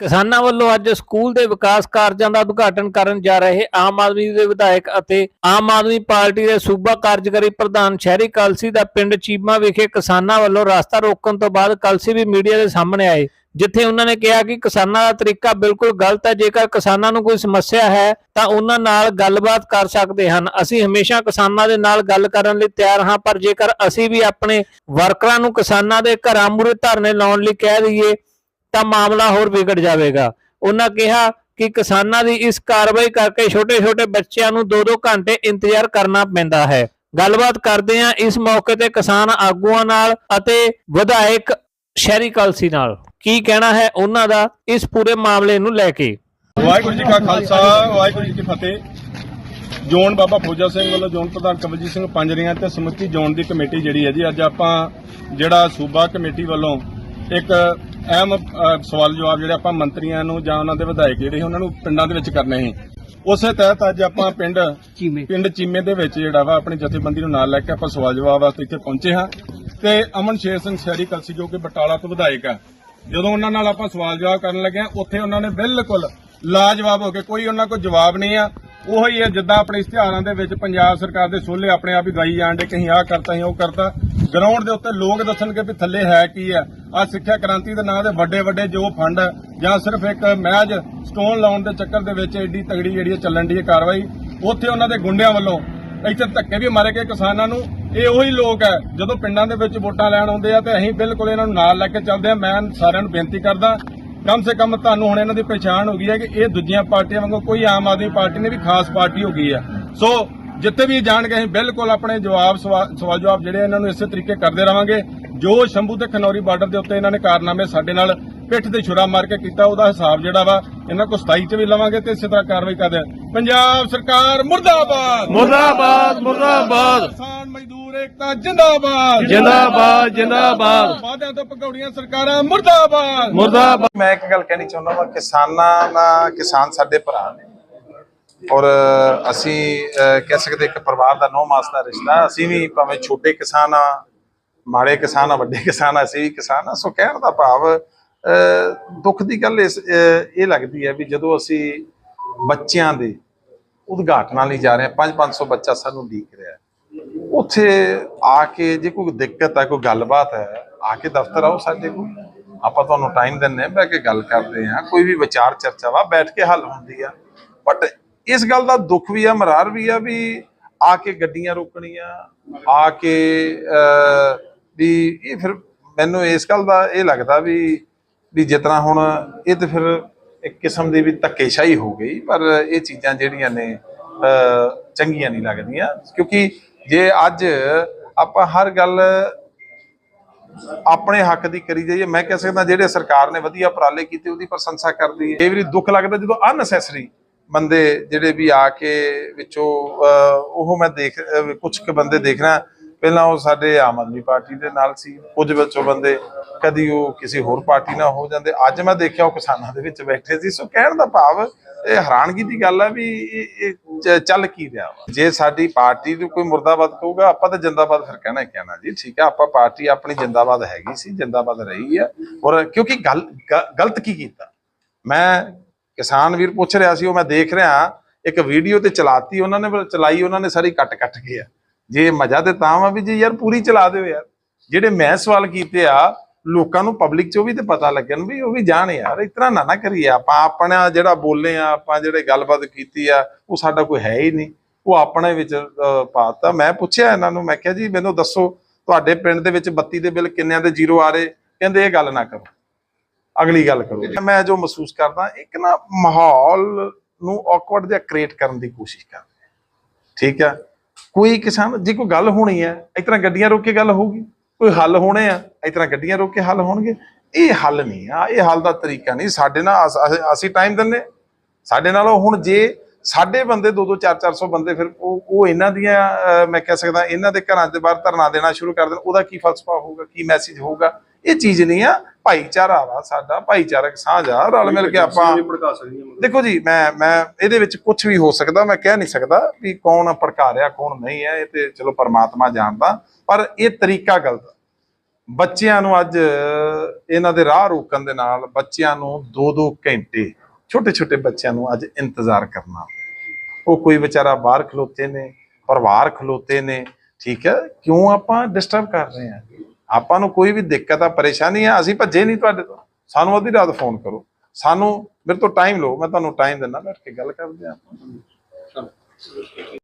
ਕਿਸਾਨਾਂ ਵੱਲੋਂ ਅੱਜ ਸਕੂਲ ਦੇ ਵਿਕਾਸ ਕਾਰਜਾਂ ਦਾ ਉਦਘਾਟਨ ਕਰਨ ਜਾ ਰਹੇ ਆਮ ਆਦਮੀ ਦੇ ਵਿਧਾਇਕ ਅਤੇ ਆਮ ਆਦਮੀ ਪਾਰਟੀ ਦੇ ਸੂਬਾ ਕਾਰਜਕਾਰੀ ਪ੍ਰਧਾਨ ਸ਼ਹਿਰੀ ਕਲਸੀ ਦਾ ਪਿੰਡ ਚੀਮਾ ਵਿਖੇ ਕਿਸਾਨਾਂ ਵੱਲੋਂ ਰਸਤਾ ਰੋਕਣ ਤੋਂ ਬਾਅਦ ਕਲਸੀ ਵੀ ਮੀਡੀਆ ਦੇ ਸਾਹਮਣੇ ਆਏ, ਜਿੱਥੇ ਉਹਨਾਂ ਨੇ ਕਿਹਾ ਕਿ ਕਿਸਾਨਾਂ ਦਾ ਤਰੀਕਾ ਬਿਲਕੁਲ ਗਲਤ ਹੈ, ਜੇਕਰ ਕਿਸਾਨਾਂ ਨੂੰ ਕੋਈ ਸਮੱਸਿਆ ਹੈ ਤਾਂ ਉਹਨਾਂ ਨਾਲ ਗੱਲਬਾਤ ਕਰ ਸਕਦੇ ਹਨ। ਅਸੀਂ ਹਮੇਸ਼ਾ ਕਿਸਾਨਾਂ ਦੇ ਨਾਲ ਗੱਲ ਕਰਨ ਲਈ ਤਿਆਰ ਹਾਂ, ਪਰ ਜੇਕਰ ਅਸੀਂ ਵੀ ਆਪਣੇ ਵਰਕਰਾਂ ਨੂੰ ਕਿਸਾਨਾਂ ਦੇ ਘਰਾਂ ਮੂਹਰੇ ਧਰਨੇ ਲਾਉਣ ਲਈ ਕਹਿ ਦਈਏ ਤਾਂ ਮਾਮਲਾ ਹੋਰ ਵਿਗੜ ਜਾਵੇਗਾ। ਉਹਨਾਂ ਕਿਹਾ ਕਿ ਕਿਸਾਨਾਂ ਦੀ ਇਸ ਕਾਰਵਾਈ ਕਰਕੇ ਛੋਟੇ-ਛੋਟੇ ਬੱਚਿਆਂ ਨੂੰ 2-2 ਘੰਟੇ ਇੰਤਜ਼ਾਰ ਕਰਨਾ ਪੈਂਦਾ ਹੈ। ਗੱਲਬਾਤ ਕਰਦੇ ਹਾਂ ਇਸ ਮੌਕੇ ਤੇ ਕਿਸਾਨ ਆਗੂਆਂ ਨਾਲ ਅਤੇ ਵਿਧਾਇਕ ਸ਼ਹਿਰੀ ਕਲਸੀ ਨਾਲ। ਕੀ ਕਹਿਣਾ ਹੈ ਉਹਨਾਂ ਦਾ ਇਸ ਪੂਰੇ ਮਾਮਲੇ ਨੂੰ ਲੈ ਕੇ? ਵਾਹਿਗੁਰੂ ਜੀ ਕਾ ਖਾਲਸਾ, ਵਾਹਿਗੁਰੂ ਜੀ ਕੀ ਫਤਿਹ। ਜੋਨ ਬਾਬਾ ਫੌਜਾ ਸਿੰਘ ਵੱਲੋਂ ਜੋਨ ਪ੍ਰਧਾਨ ਕਮਲਜੀਤ ਸਿੰਘ ਪੰਜਰੀਆਂ ਤੇ ਸਮੁੱਚੀ ਜੋਨ ਦੀ ਕਮੇਟੀ ਜਿਹੜੀ ਹੈ ਜੀ, ਅੱਜ ਆਪਾਂ ਜਿਹੜਾ ਸੂਬਾ ਕਮੇਟੀ ਵੱਲੋਂ ਇੱਕ ਅਹਿਮ ਸਵਾਲ ਜਵਾਬ ਜਿਹੜੇ ਆਪਾਂ ਮੰਤਰੀਆਂ ਨੂੰ ਜਾਂ ਉਹਨਾਂ ਦੇ ਵਿਧਾਇਕ ਜਿਹੜੇ ਉਹਨਾਂ ਨੂੰ ਪਿੰਡਾਂ ਦੇ ਵਿੱਚ ਕਰਨੇ ਸੀ। ਉਸੇ ਤਹਿਤ ਅੱਜ ਆਪਾਂ ਪਿੰਡ ਚੀਮੇ। ਪਿੰਡ ਚੀਮੇ ਦੇ ਵਿੱਚ ਜਿਹੜਾ ਵਾ ਆਪਣੀ ਜਥੇਬੰਦੀ ਨੂੰ ਨਾਲ ਲੈ ਕੇ ਆਪਾਂ ਸਵਾਲ ਜਵਾਬ ਵਾਸਤੇ ਇੱਥੇ ਪਹੁੰਚੇ ਹਾਂ। ਤੇ ਅਮਨ ਸ਼ੇਰ ਸਿੰਘ ਸ਼ਹਿਰੀ ਕਲਸੀ ਜੋ ਕਿ ਬਟਾਲਾ ਤੋਂ ਵਿਧਾਇਕ ਆ। ਜਦੋਂ ਉਹਨਾਂ ਨਾਲ ਆਪਾਂ ਸਵਾਲ ਜਵਾਬ ਕਰਨ ਲੱਗੇ ਹਾਂ ਉੱਥੇ ਉਹਨਾਂ ਨੇ ਬਿਲਕੁਲ ਲਾਜਵਾਬ ਹੋ ਕੇ ਕੋਈ ਉਹਨਾਂ ਕੋਲ ਜਵਾਬ ਨਹੀਂ ਆ। ਉਹੀ ਹੈ, ਜਿੱਦਾਂ ਆਪਣੇ ਇਸ਼ਤਿਹਾਰਾਂ ਦੇ ਵਿੱਚ ਪੰਜਾਬ ਸਰਕਾਰ ਦੇ ਸੋਲੇ ਆਪਣੇ ਆਪ ਹੀ ਗਾਈ ਜਾਂਦੇ ਕਹੀਂ ਆਹ ਕਰਤਾ ਅਸੀਂ ਉਹ ਕਰਤਾ। ਗਰਾਊਂਡ ਦੇ ਉੱਤੇ ਲੋਕ ਦੱਸਣਗੇ ਵੀ ਥੱਲੇ ਹੈ ਕੀ ਹੈ। ਆ ਸਿੱਖਿਆ ਕ੍ਰਾਂਤੀ ਦੇ ਨਾਂ ਦੇ ਵੱਡੇ ਵੱਡੇ ਜੋ ਫੰਡ ਜਾਂ ਸਿਰਫ ਇੱਕ ਮਹਿਜ ਸਟੋਨ ਲਾਉਣ ਦੇ ਚੱਕਰ ਦੇ ਵਿੱਚ ਏਡੀ ਤਗੜੀ ਜਿਹੜੀ ਇਹ ਚੱਲਣ ਦੀ ਹੈ ਕਾਰਵਾਈ, ਉੱਥੇ ਉਹਨਾਂ ਦੇ ਗੁੰਡਿਆਂ ਵੱਲੋਂ ਇੱਥੇ ਧੱਕੇ ਵੀ ਮਾਰੇ ਗਏ ਕਿਸਾਨਾਂ ਨੂੰ। ਇਹ ਉਹੀ ਲੋਕ ਹੈ, ਜਦੋਂ ਪਿੰਡਾਂ ਦੇ ਵਿੱਚ ਵੋਟਾਂ ਲੈਣ ਆਉਂਦੇ ਆ ਤੇ ਅਸੀਂ ਬਿਲਕੁਲ ਇਹਨਾਂ ਨੂੰ ਨਾਲ ਲੈ ਕੇ ਚੱਲਦੇ ਆ। ਮੈਂ ਸਾਰਿਆਂ ਨੂੰ ਬੇਨਤੀ ਕਰਦਾ ਕਮ ਸੇ ਕਮ ਤੁਹਾਨੂੰ ਹੁਣ ਇਹਨਾਂ ਦੀ ਪਛਾਣ ਹੋ ਗਈ ਹੈ ਕਿ ਇਹ ਦੂਜੀਆਂ ਪਾਰਟੀਆਂ ਵਾਂਗੂ ਕੋਈ ਆਮ ਆਦਮੀ ਪਾਰਟੀ ਨੇ ਵੀ ਖਾਸ ਪਾਰਟੀ ਹੋ ਗਈ ਹੈ। ਸੋ ਜਿੱਥੇ ਵੀ ਜਾਣਗੇ ਅਸੀਂ ਬਿਲਕੁਲ ਆਪਣੇ ਜਵਾਬ ਸਵਾ- ਸਵਾਲ ਜਵਾਬ ਜਿਹੜੇ ਇਹਨਾਂ ਨੂੰ ਇਸੇ ਤਰੀਕੇ ਕਰਦੇ ਰਵਾਂਗੇ। ਜੋ ਸ਼ੰਭੂ ਤੇ ਖਨੌਰੀ ਬਾਰਡਰ ਦੇ ਉੱਤੇ ਇਹਨਾਂ ਨੇ ਕਾਰਨਾਮੇ ਸਾਡੇ ਨਾਲ ਪਿੱਠ ਤੇ ਛੁਰਾ ਮਾਰ ਕੇ ਕੀਤਾ ਉਹਦਾ ਹਿਸਾਬ ਜਿਹੜਾ ਵਾ ਇਹਨਾਂ ਕੋ 27 ਚ ਵੀ ਲਵਾਂਗੇ ਤੇ ਇਸੇ ਤਰ੍ਹਾਂ ਕਾਰਵਾਈ ਕਰਦੇ। ਪੰਜਾਬ ਸਰਕਾਰ ਮੁਰਦਾਬਾਦ! ਮੁਰਦਾਬਾਦ ਮੁਰਦਾਬਾਦ! ਕਿਸਾਨ ਮਜ਼ਦੂਰ ਏਕਤਾ ਜਿੰਦਾਬਾਦ। ਜਿੰਦਾਬਾਦ ਜਿੰਦਾਬਾਦ। ਵਾਅਦਿਆਂ ਤੋਂ ਭਗੌੜੀਆਂ ਸਰਕਾਰਾਂ ਮੁਰਦਾਬਾਦ। ਮੁਰਦਾਬਾਦ। ਮੈਂ ਇੱਕ ਗੱਲ ਕਹਿਣੀ ਚਾਹੁੰਦਾ ਹਾਂ ਕਿਸਾਨਾਂ ਨਾਲ ਕਿਸਾਨ ਸਾਡੇ ਭਰਾ ਨੇ। ਔਰ ਅਸੀਂ ਕਹਿ ਸਕਦੇ ਇੱਕ ਪਰਿਵਾਰ ਦਾ ਨੌ ਮਾਸ ਦਾ ਰਿਸ਼ਤਾ ਅਸੀਂ ਵੀ ਭਾਵੇਂ ਛੋਟੇ ਕਿਸਾਨ ਆ ਮਾੜੇ ਕਿਸਾਨ ਆ ਵੱਡੇ ਕਿਸਾਨ ਆ ਅਸੀਂ ਵੀ ਕਿਸਾਨ ਆ ਸੋ ਕਹਿਣ ਦਾ ਭਾਵ ਅਹ, ਦੁੱਖ ਦੀ ਗੱਲ ਇਸ ਇਹ ਲੱਗਦੀ ਹੈ ਵੀ ਜਦੋਂ ਅਸੀਂ ਬੱਚਿਆਂ ਦੇ ਉਦਘਾਟਨਾਂ ਲਈ ਜਾ ਰਹੇ ਹਾਂ 5-500 ਬੱਚਾ ਸਾਨੂੰ ਉਡੀਕ ਰਿਹਾ ਹੈ। ਉੱਥੇ ਆ ਕੇ ਜੇ ਕੋਈ ਦਿੱਕਤ ਹੈ, ਕੋਈ ਗੱਲਬਾਤ ਹੈ, ਆ ਕੇ ਦਫ਼ਤਰ ਆਓ ਸਾਡੇ ਕੋਲ। ਆਪਾਂ ਤੁਹਾਨੂੰ ਟਾਈਮ ਦਿੰਨੇ ਆ ਬਹਿ ਕੇ ਗੱਲ ਕਰਦੇ ਆ ਕੋਈ ਵੀ ਵਿਚਾਰ ਚਰਚਾ ਵਾ, ਬੈਠ ਕੇ ਹੱਲ ਹੁੰਦੀ ਆ। ਬਟ ਇਸ ਗੱਲ ਦਾ ਦੁੱਖ ਵੀ ਆ, ਮਰਾਰ ਵੀ ਆ ਵੀ ਆ ਕੇ ਗੱਡੀਆਂ ਰੋਕਣੀਆਂ, ਆ ਕੇ ਵੀ ਇਹ ਫਿਰ ਮੈਨੂੰ ਇਸ ਗੱਲ ਦਾ ਇਹ ਲੱਗਦਾ ਵੀ ਵੀ ਜਿਤਨਾ ਹੁਣ ਇਹ ਤੇ ਫਿਰ ਇੱਕ ਕਿਸਮ ਦੀ ਵੀ ਧੱਕੇਸ਼ਾਹੀ ਹੋ ਗਈ, ਪਰ ਇਹ ਚੀਜ਼ਾਂ ਜਿਹੜੀਆਂ ਨੇ ਚੰਗੀਆਂ ਨਹੀਂ ਲੱਗਦੀਆਂ। ਕਿਉਂਕਿ ਜੇ ਅੱਜ ਆਪਾਂ ਹਰ ਗੱਲ ਆਪਣੇ ਹੱਕ ਦੀ ਕਰੀ ਜਾਈਏ ਮੈਂ ਕਹਿ ਸਕਦਾ ਜਿਹੜੇ ਸਰਕਾਰ ਨੇ ਵਧੀਆ ਉਪਰਾਲੇ ਕੀਤੇ ਉਹਦੀ ਪ੍ਰਸ਼ੰਸਾ ਕਰਦੀ ਹੈ ਕਈ ਵਾਰੀ ਦੁੱਖ ਲੱਗਦਾ ਜਦੋਂ ਅਨਨੈਸੈਸਰੀ ਬੰਦੇ ਜਿਹੜੇ ਵੀ ਆ ਕੇ ਵਿੱਚੋਂ ਅਹ, ਉਹ ਮੈਂ ਦੇਖ ਕੁਝ ਕੁ ਬੰਦੇ ਦੇਖ ਰਿਹਾ ਪਹਿਲਾਂ ਉਹ ਸਾਡੇ ਆਮ ਆਦਮੀ ਪਾਰਟੀ ਦੇ ਨਾਲ ਸੀ, ਕੁਝ ਵਿੱਚੋਂ ਬੰਦੇ ਕਦੀ ਉਹ ਕਿਸੇ ਹੋਰ ਪਾਰਟੀ ਨਾਲ ਹੋ ਜਾਂਦੇ। ਅੱਜ ਮੈਂ ਦੇਖਿਆ ਉਹ ਕਿਸਾਨਾਂ ਦੇ ਵਿੱਚ ਬੈਠੇ ਸੀ, ਸੋ ਕਹਿਣ ਦਾ ਭਾਵ ਇਹ ਹੈਰਾਨਗੀ ਦੀ ਗੱਲ ਹੈ ਵੀ ਇਹ ਚੱਲ ਕੀ ਰਿਹਾ ਜੇ ਸਾਡੀ ਪਾਰਟੀ ਨੂੰ ਕੋਈ ਮੁਰਦਾਬਾਦ ਕਹੂਗਾ, ਆਪਾਂ ਤਾਂ ਜਿੰਦਾਬਾਦ ਫਿਰ ਕਹਿਣਾ ਹੀ ਕਹਿਣਾ ਜੀ, ਠੀਕ ਹੈ ਆਪਾਂ ਪਾਰਟੀ ਆਪਣੀ ਜਿੰਦਾਬਾਦ ਹੈਗੀ ਸੀ, ਜਿੰਦਾਬਾਦ ਰਹੀ ਹੈ ਔਰ ਕਿਉਂਕਿ ਗੱਲ, ਗ- ਗਲਤ ਕੀ ਕੀਤਾ? ਮੈਂ ਕਿਸਾਨ ਵੀਰ ਪੁੱਛ ਰਿਹਾ ਸੀ, ਉਹ ਮੈਂ ਦੇਖ ਰਿਹਾ, ਇੱਕ ਵੀਡੀਓ ਤੇ ਚਲਾਤੀ, ਉਹਨਾਂ ਨੇ, ਚਲਾਈ, ਉਹਨਾਂ ਨੇ ਸਾਰੀ ਕੱਟ ਕੱਟ ਕੇ ਆ। ਜੇ ਮਜ਼ਾ ਤੇ ਤਾਂ ਵਾ ਵੀ ਜੀ ਯਾਰ ਪੂਰੀ ਚਲਾ ਦਿਓ ਯਾਰ। ਜਿਹੜੇ ਮੈਂ ਸਵਾਲ ਕੀਤੇ ਆ ਲੋਕਾਂ ਨੂੰ ਪਬਲਿਕ 'ਚ ਉਹ ਵੀ ਤੇ ਪਤਾ ਲੱਗਣ ਵੀ ਉਹ ਵੀ ਜਾਣ ਯਾਰ। ਇਤਨਾ ਨਾ ਨਾ ਕਰੀਏ ਆਪਾਂ। ਆਪਣਾ ਜਿਹੜਾ ਬੋਲੇ ਆ ਆਪਾਂ ਜਿਹੜੇ ਗੱਲਬਾਤ ਕੀਤੀ ਆ ਉਹ ਸਾਡਾ ਕੋਈ ਹੈ ਹੀ ਨਹੀਂ। ਉਹ ਆਪਣੇ ਵਿੱਚ ਅਹ, ਪਾਤਾ। ਮੈਂ ਪੁੱਛਿਆ ਇਹਨਾਂ ਨੂੰ ਮੈਂ ਕਿਹਾ ਜੀ ਮੈਨੂੰ ਦੱਸੋ ਤੁਹਾਡੇ ਪਿੰਡ ਦੇ ਵਿੱਚ ਬੱਤੀ ਦੇ ਬਿੱਲ ਕਿੰਨਿਆਂ ਦੇ ਜ਼ੀਰੋ ਆ ਰਹੇ? ਕਹਿੰਦੇ ਇਹ ਗੱਲ ਨਾ ਕਰੋ। ਅਗਲੀ ਗੱਲ ਕਰੋ। ਮੈਂ ਜੋ ਮਹਿਸੂਸ ਕਰਦਾ ਇੱਕ ਨਾ ਮਾਹੌਲ ਨੂੰ ਔਕਵਰਡ ਜਿਹਾ ਕ੍ਰੀਏਟ ਕਰਨ ਦੀ ਕੋਸ਼ਿਸ਼ ਕਰਦੇ ਰਹੇ। ਆ। ਠੀਕ ਹੈ ਕੋਈ ਕਿਸਾਨ, ਜੇ ਕੋਈ ਗੱਲ ਹੋਣੀ ਹੈ, ਇਸ ਤਰ੍ਹਾਂ ਗੱਡੀਆਂ ਰੋਕ ਕੇ ਗੱਲ ਹੋਊਗੀ। ਕੋਈ ਹੱਲ ਹੋਣੇ ਆ, ਇਸ ਤਰ੍ਹਾਂ ਗੱਡੀਆਂ ਰੋਕ ਕੇ ਹੱਲ ਹੋਣਗੇ। ਇਹ ਹੱਲ ਨਹੀਂ ਆ, ਇਹ ਹੱਲ ਦਾ ਤਰੀਕਾ ਨਹੀਂ। ਸਾਡੇ ਨਾਲ ਅਸੀਂ ਟਾਈਮ ਦਿੰਨੇ ਸਾਡੇ ਨਾਲ ਹੁਣ ਜੇ ਸਾਡੇ ਬੰਦੇ 2-2 4-400 ਬੰਦੇ ਫਿਰ ਉਹ ਉਹ ਇਹਨਾਂ ਦੀਆਂ ਮੈਂ ਕਹਿ ਸਕਦਾ, ਇਹਨਾਂ ਦੇ ਘਰਾਂ ਦੇ ਬਾਹਰ ਧਰਨਾ ਦੇਣਾ ਸ਼ੁਰੂ ਕਰ ਦੇਣ, ਉਹਦਾ ਕੀ ਫਲਸਫਾ ਹੋਊਗਾ, ਕੀ ਮੈਸੇਜ ਹੋਊਗਾ? ਇਹ ਚੀਜ਼ ਨਹੀਂ ਆ। ਭਾਈਚਾਰਾ ਵਾ ਸਾਡਾ ਭਾਈਚਾਰਕ ਸਾਂਝ ਆ ਰਲ ਮਿਲ ਕੇ ਆਪਾਂ ਦੇਖੋ ਜੀ ਮੈਂ ਮੈਂ ਇਹਦੇ ਵਿੱਚ ਕੁਝ ਵੀ ਹੋ ਸਕਦਾ ਮੈਂ ਕਹਿ ਨਹੀਂ ਸਕਦਾ ਵੀ ਕੌਣ ਭੜਕਾ ਰਿਹਾ ਕੌਣ ਨਹੀਂ ਹੈ ਇਹ ਤੇ ਚਲੋ ਪਰਮਾਤਮਾ ਜਾਣਦਾ ਪਰ ਇਹ ਤਰੀਕਾ ਗਲਤ। ਬੱਚਿਆਂ ਨੂੰ ਅੱਜ ਇਹਨਾਂ ਦੇ ਰਾਹ ਰੋਕਣ ਦੇ ਨਾਲ ਬੱਚਿਆਂ ਨੂੰ 2-2 ਘੰਟੇ ਛੋਟੇ-ਛੋਟੇ ਬੱਚਿਆਂ ਨੂੰ ਅੱਜ ਇੰਤਜ਼ਾਰ ਕਰਨਾ ਉਹ ਕੋਈ ਵਿਚਾਰਾ ਬਾਹਰ ਖਲੋਤੇ ਨੇ ਪਰਿਵਾਰ ਖਲੋਤੇ ਨੇ ਠੀਕ ਹੈ ਕਿਉਂ ਆਪਾਂ ਡਿਸਟਰਬ ਕਰ ਰਹੇ ਹਾਂ? ਆਪਾਂ ਨੂੰ ਕੋਈ ਵੀ ਦਿੱਕਤ ਆ, ਪਰੇਸ਼ਾਨੀ ਆ, ਅਸੀਂ ਭੱਜੇ ਨਹੀਂ ਤੁਹਾਡੇ ਤੋਂ। ਸਾਨੂੰ ਅੱਧੀ ਰਾਤ ਫੋਨ ਕਰੋ। ਸਾਨੂੰ ਮੇਰੇ ਤੋਂ ਟਾਈਮ ਲਓ, ਮੈਂ ਤੁਹਾਨੂੰ ਟਾਈਮ ਦਿੰਦਾ, ਬੈਠ ਕੇ ਗੱਲ ਕਰਦੇ ਹਾਂ ਆਪਾਂ।